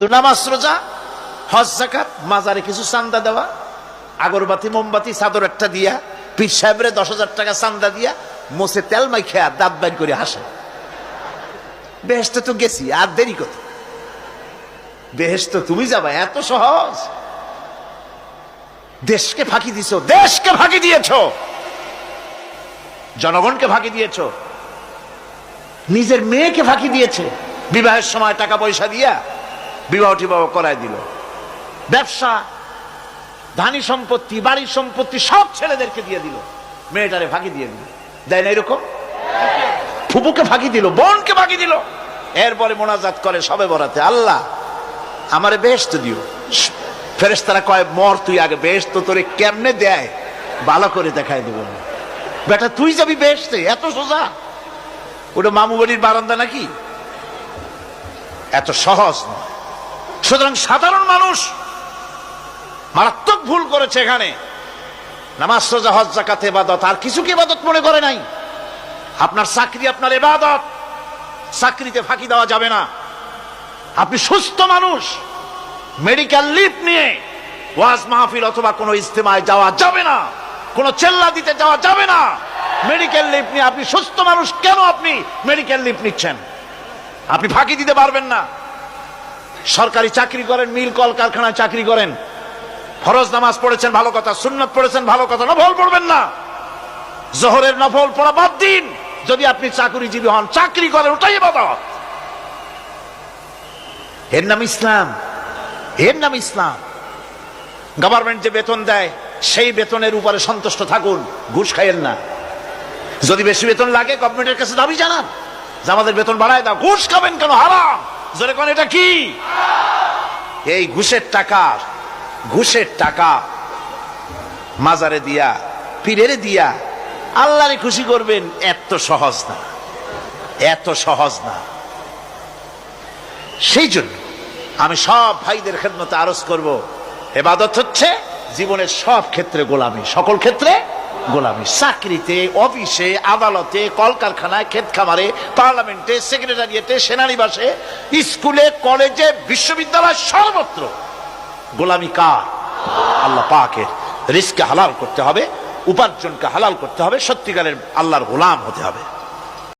নামাজ রোজা, হজ, জাকাত, মাজারে কিছু চান্দা দেওয়া, আগরবাতি, মোমবাতি, চাদর একটা দিয়া, পীর সাহেবরে দশ হাজার টাকা চান্দা দিয়া তেল দাঁত বাইর করে হাসে। তো গেছি, আর দেরি কত বেহেস্ত তুমি যাবা, এত সহজ। দেশকে ফাঁকি দিছো, দেশকে ফাঁকি দিয়েছ। জনগণকে ফাঁকি দিয়েছ। নিজের মেয়েকে ফাঁকি দিয়েছে। বিবাহের সময় টাকা পয়সা দিয়া বিবাহ টিবাহ করায় দিল। ব্যবসা, ধানি সম্পত্তি বাড়ির সম্পত্তি সব ছেলেদেরকে দিয়ে দিল। মেয়েটারে ফাঁকি দিয়ে দিল। দেয় না এরকম? ফুপুকে ফাঁকি দিল, বোনকে ফাঁকি দিল। এরপরে মোনাজাত করে সবে বরাতে। আল্লাহ, আমারে বেহেস্ত দিও। ফেরেস তারা কয়, মর তুই আগে বেহেস্ত তোরে কেমনে দেয়? ভালো করে দেখায় দেব। বেটা, তুই যাবি বেহেস্তে এত সোজা? ওটা মামু বাড়ির বারান্দা নাকি? এত সহজ নয়। সুতরাং সাধারণ মানুষ মারাত্মক ভুল করেছে এখানে। নামাজ সোজা হজ জাকাত এবাদত আর কিছু কি এবাদত মনে করে নাই? আপনার চাকরি, আপনার এবাদত চাকরিতে ফাঁকি দেওয়া যাবে না। আপনি সুস্থ মানুষ, মেডিকেল লিভ নিয়ে ওয়াজ মাহফিল অথবা কোনো ইজতেমায় যাওয়া যাবে না, কোনো চেল্লা দিতে যাওয়া যাবে না। মেডিকেল লিভ নিয়ে আপনি সুস্থ মানুষ কেন আপনি মেডিকেল লিভ নিচ্ছেন? আপনি ফাঁকি দিতে পারবেন না। সরকারি চাকরি করেন, মিল কল কারখানায় চাকরি করেন। ফরজ নামাজ পড়েছেন, ভালো কথা। সুন্নত পড়েছেন, ভালো কথা। নফল পড়বেন না। জোহরের নফল পড়া বাদ দিন। যদি আপনি চাকরিজীবী হন, চাকরি করেন, ওটাই এবাদত এর নাম ইসলাম। এর নাম ইসলাম। গভর্নমেন্ট যে বেতন দেয়, সেই বেতনের উপরে সন্তুষ্ট থাকুন। ঘুষ খাইয়েন না। যদি বেশি বেতন লাগে গভর্নমেন্টের কাছে দাবি জানান যে আমাদের বেতন বাড়ায় দাও। ঘুষ খাবেন কেন? হারাম। জোরে কোন, এটা কি? এই ঘুষের টাকার ঘুষের টাকা। মাজারে দিয়া, পীরের দিয়া, আল্লাহরে খুশি করবেন, এত সহজ না। এত সহজ না। সেই জন্য আমি সব ভাইদের খেদমতে আরজ করব। এবাদত হচ্ছে জীবনের সব ক্ষেত্রে গোলামি। সকল ক্ষেত্রে গোলামি। চাকরিতে, অফিসে, আদালতে, কলকারখানায় ক্ষেত খামারে পার্লামেন্টে, সেক্রেটারিয়েটে, সেনানিবাসে, স্কুলে, কলেজে, বিশ্ববিদ্যালয় সর্বত্র। গোলামি কার? আল্লাহ পাকের। রিস্কে হালাল করতে হবে, উপার্জনকে হালাল করতে হবে, সত্যিকারের আল্লাহর গোলাম হতে হবে।